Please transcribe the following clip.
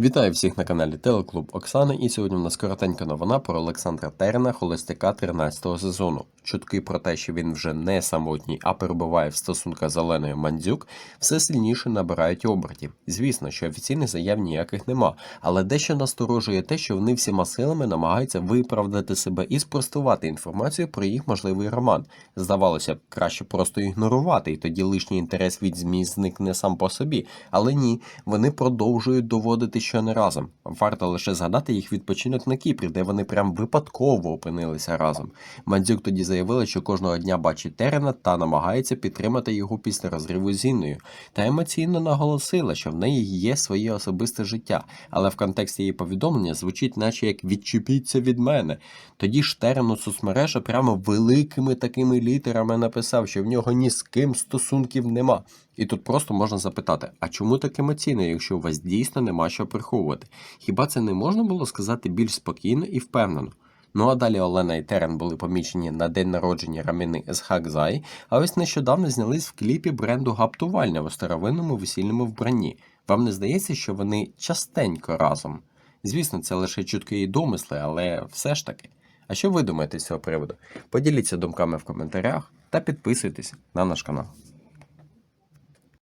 Вітаю всіх на каналі Телеклуб Оксани. І сьогодні у нас коротенька новина про Олександра Терна, холостяка 13-го сезону. Чутки про те, що він вже не самотній, а перебуває в стосунках з Оленою Мандзюк, все сильніше набирають обертів. Звісно, що офіційних заяв ніяких нема, але дещо насторожує те, що вони всіма силами намагаються виправдати себе і спростувати інформацію про їх можливий роман. Здавалося б, краще просто ігнорувати, і тоді лишній інтерес від ЗМІ зникне сам по собі. Але ні, вони продовжують доводити, що не разом. Варто лише згадати їх відпочинок на Кіпрі, де вони прям випадково опинилися разом. Мандзюк тоді заявила, що кожного дня бачить Терена та намагається підтримати його після розриву з Інною. Та емоційно наголосила, що в неї є своє особисте життя, але в контексті її повідомлення звучить, наче як відчепіться від мене. Тоді ж Терен у соцмережа прямо великими такими літерами написав, що в нього ні з ким стосунків нема. І тут просто можна запитати: а чому так емоційно, якщо у вас дійсно нема що приховувати? Хіба це не можна було сказати більш спокійно і впевнено? Ну а далі Олена і Терен були помічені на день народження Раміни Хакзай, а ось нещодавно знялись в кліпі бренду Гаптувальня у старовинному весільному вбранні. Вам не здається, що вони частенько разом? Звісно, це лише чутки і домисли, але все ж таки. А що ви думаєте з цього приводу? Поділіться думками в коментарях та підписуйтесь на наш канал.